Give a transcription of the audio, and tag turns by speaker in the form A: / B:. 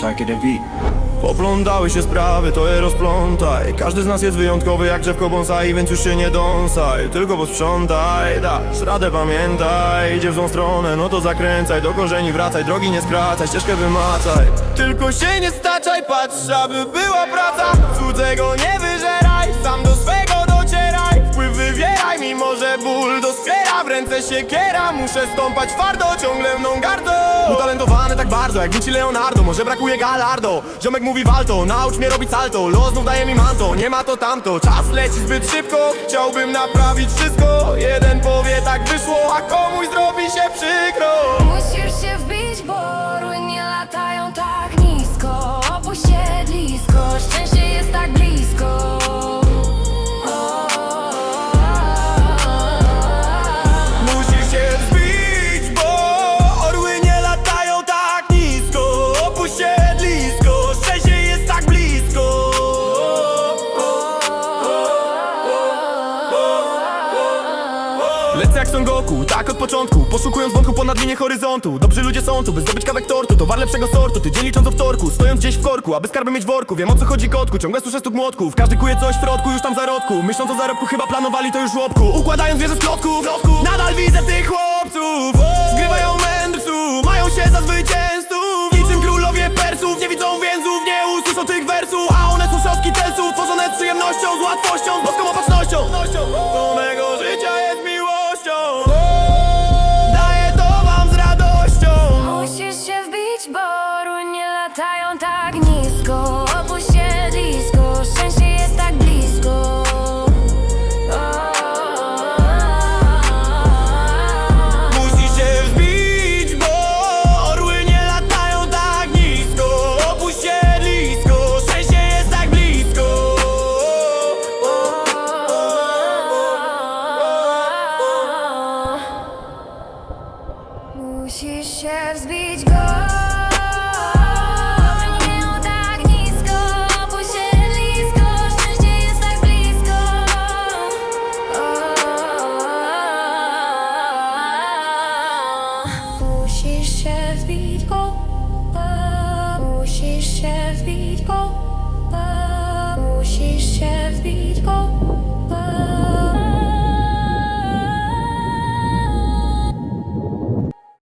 A: Sharky the beat.
B: Poplątały się sprawy, to je rozplątaj. Każdy z nas jest wyjątkowy jak drzewko bonsai Więc już się nie dąsaj, tylko posprzątaj Dasz radę, pamiętaj. Idzie w złą stronę, no to zakręcaj. Do korzeni wracaj, drogi nie skracaj Ścieżkę wymacaj. Tylko się nie staczaj, patrz, aby była praca. Cudzego nie wyżeraj, ręce się kiera, muszę stąpać twardo Ciągle mną gardą Utalentowany tak bardzo, jak Vinci Leonardo Może brakuje Galardo. Ziomek mówi walto, naucz mnie robić salto. Los znów daje mi manto, nie ma to tamto. Czas leci zbyt szybko, chciałbym naprawić wszystko. Jeden powie tak wyszło, a komuś zrobi się przykro Jak Son Goku, tak od początku. Poszukując wątku ponad linię horyzontu. Dobrzy ludzie są tu, by zdobyć kawek tortu. Towar lepszego sortu, tydzień licząc o wtorku. Stojąc gdzieś w korku, aby skarby mieć w worku. Wiem o co chodzi kotku, ciągle słyszę stuk młotków. Każdy kuje coś w środku, już tam zarodku. Myśląc o zarobku, chyba planowali to już w żłobku Układając wieże z klocków, Nadal widzę tych chłopców. Zgrywają mędrców, mają się za zwycięzców. Niczym królowie persów, nie widzą więzów Nie usłyszą tych wersów, a one są szoski telsów Tworzone z przyjemnością, z łatwością, się beach